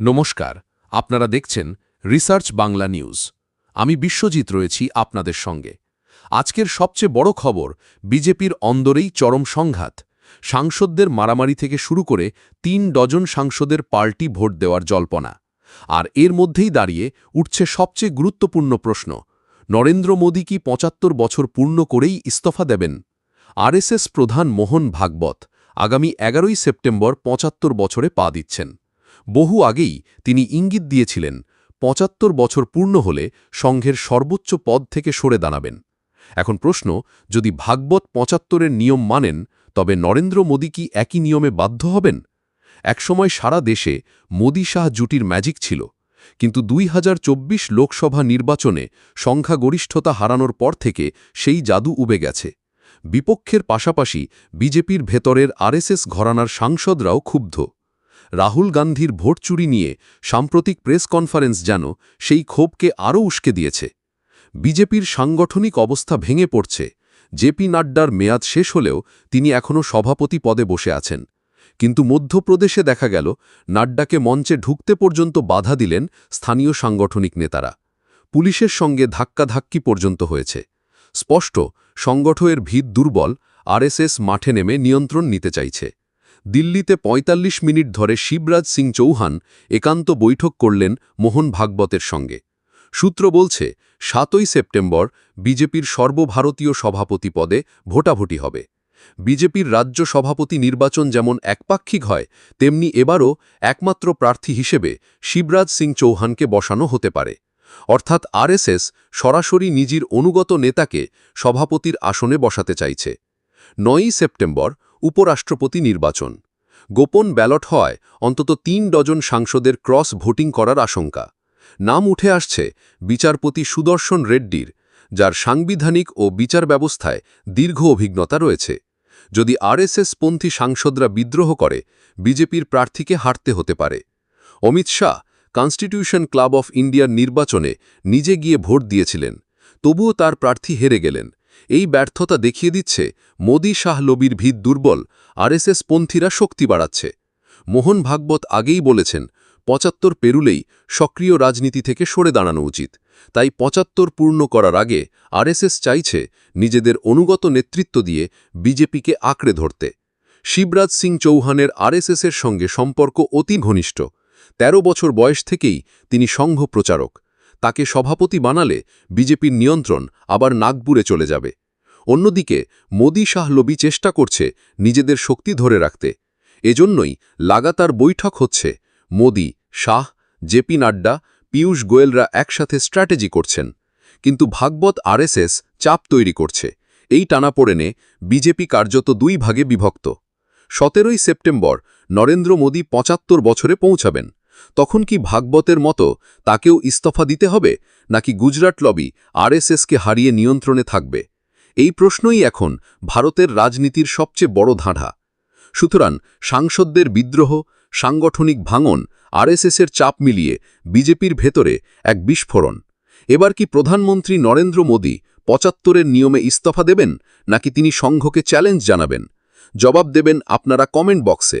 নমস্কার, আপনারা দেখছেন রিসার্চ বাংলা নিউজ। আমি বিশ্বজিৎ রয়েছি আপনাদের সঙ্গে। আজকের সবচেয়ে বড় খবর, বিজেপির অন্দরেই চরম সংঘাত। সাংসদদের মারামারি থেকে শুরু করে তিন ডজন সাংসদের পাল্টি ভোট দেওয়ার জল্পনা। আর এর মধ্যেই দাঁড়িয়ে উঠছে সবচেয়ে গুরুত্বপূর্ণ প্রশ্ন, নরেন্দ্র মোদী কি পঁচাত্তর বছর পূর্ণ করেই ইস্তফা দেবেন? আরএসএস প্রধান মোহন ভাগবত আগামী এগারোই সেপ্টেম্বর পঁচাত্তর বছরে পা দিচ্ছেন। বহু আগেই তিনি ইঙ্গিত দিয়েছিলেন, পঁচাত্তর বছর পূর্ণ হলে সংঘের সর্বোচ্চ পদ থেকে সরে দাঁড়াবেন। এখন প্রশ্ন, যদি ভাগবত পঁচাত্তরের নিয়ম মানেন, তবে নরেন্দ্র মোদী কি একই নিয়মে বাধ্য হবেন? একসময় সারা দেশে মোদী শাহ জুটির ম্যাজিক ছিল, কিন্তু দুই হাজার চব্বিশ লোকসভা নির্বাচনে সংখ্যাগরিষ্ঠতা হারানোর পর থেকে সেই জাদু উবে গেছে। বিপক্ষের পাশাপাশি বিজেপির ভেতরের আরএসএস ঘরানার সাংসদরাও ক্ষুব্ধ। রাহুল গান্ধীর ভোট চুরি নিয়ে সাম্প্রতিক প্রেস কনফারেন্স যেন সেই ক্ষোভকে আরও উস্কে দিয়েছে। বিজেপির সাংগঠনিক অবস্থা ভেঙে পড়ছে। জেপি নাড্ডার মেয়াদ শেষ হলেও তিনি এখনও সভাপতি পদে বসে আছেন। কিন্তু মধ্যপ্রদেশে দেখা গেল, নাড্ডাকে মঞ্চে ঢুকতে পর্যন্ত বাধা দিলেন স্থানীয় সাংগঠনিক নেতারা। পুলিশের সঙ্গে ধাক্কাধাক্কি পর্যন্ত হয়েছে। স্পষ্ট সংগঠনের ভিত দুর্বল, আরএসএস মাঠে নেমে নিয়ন্ত্রণ নিতে চাইছে। দিল্লিতে ৪৫ মিনিট ধরে শিবরাজ সিং চৌহান একান্ত বৈঠক করলেন মোহন ভাগবতের সঙ্গে। সূত্র বলছে, সাতই সেপ্টেম্বর বিজেপির সর্বভারতীয় সভাপতি পদে ভোটাভুটি হবে। বিজেপির রাজ্য সভাপতি নির্বাচন যেমন একপাক্ষিক হয়, তেমনি এবারও একমাত্র প্রার্থী হিসেবে শিবরাজ সিং চৌহানকে বসানো হতে পারে। অর্থাৎ আরএসএস সরাসরি নিজের অনুগত নেতাকে সভাপতির আসনে বসাতে চাইছে। নয়ই সেপ্টেম্বর উপরাষ্ট্রপতি নির্বাচন। গোপন ব্যালট হয় অন্তত তিন ডজন সাংসদের ক্রস ভোটিং করার আশঙ্কা। নাম উঠে আসছে বিচারপতি সুদর্শন রেড্ডির, যার সাংবিধানিক ও বিচার ব্যবস্থায় দীর্ঘ অভিজ্ঞতা রয়েছে। যদি আরএসএস পন্থী সাংসদরা বিদ্রোহ করে, বিজেপির প্রার্থীকে হারতে হতে পারে। Amit Shah, Constitution Club of ইন্ডিয়ার নির্বাচনে নিজে গিয়ে ভোট দিয়েছিলেন, তবুও তার প্রার্থী হেরে গেলেন। এই ব্যর্থতা দেখিয়ে দিচ্ছে মোদী শাহ লবির ভিত দুর্বল, আরএসএস পন্থীরা শক্তি বাড়াচ্ছে। মোহন ভাগবত আগেই বলেছেন, পঁচাত্তর পেরুলেই সক্রিয় রাজনীতি থেকে সরে দাঁড়ানো উচিত। তাই পঁচাত্তর পূর্ণ করার আগে আরএসএস চাইছে নিজেদের অনুগত নেতৃত্ব দিয়ে বিজেপিকে আঁকড়ে ধরতে। শিবরাজ সিং চৌহানের আরএসএসের সঙ্গে সম্পর্ক অতি ঘনিষ্ঠ। ১৩ বছর বয়স থেকেই তিনি সংঘ প্রচারক তাকে সভাপতি বানালে বিজেপির নিয়ন্ত্রণ আবার নাগপুরে চলে যাবে। অন্যদিকে মোদী শাহ লবি চেষ্টা করছে নিজেদের শক্তি ধরে রাখতে। এজন্যই লাগাতার বৈঠক হচ্ছে। মোদি, শাহ, জেপি নাড্ডা, পীয়ূষ গোয়েলরা একসাথে স্ট্র্যাটেজি করছেন। কিন্তু ভাগবত আরএসএস চাপ তৈরি করছে। এই টানাপোড়েনে বিজেপি কার্যত দুই ভাগে বিভক্ত। সতেরোই সেপ্টেম্বর নরেন্দ্র মোদী পঁচাত্তর বছরে পৌঁছাবেন। তখন কি ভাগবতের মতো তাকেও ইস্তফা দিতে হবে, নাকি গুজরাট লবি আরএসএসকে হারিয়ে নিয়ন্ত্রণে থাকবে? এই প্রশ্নই এখন ভারতের রাজনীতির সবচেয়ে বড় ধাঁধা। সুতরাং সাংসদদের বিদ্রোহ, সাংগঠনিক ভাঙন, আরএসএসের চাপ মিলিয়ে বিজেপির ভেতরে এক বিস্ফোরণ। এবার কি প্রধানমন্ত্রী নরেন্দ্র মোদী পঁচাত্তরের নিয়মে ইস্তফা দেবেন, নাকি তিনি সংঘকে চ্যালেঞ্জ জানাবেন? জবাব দেবেন আপনারা কমেন্ট বক্সে।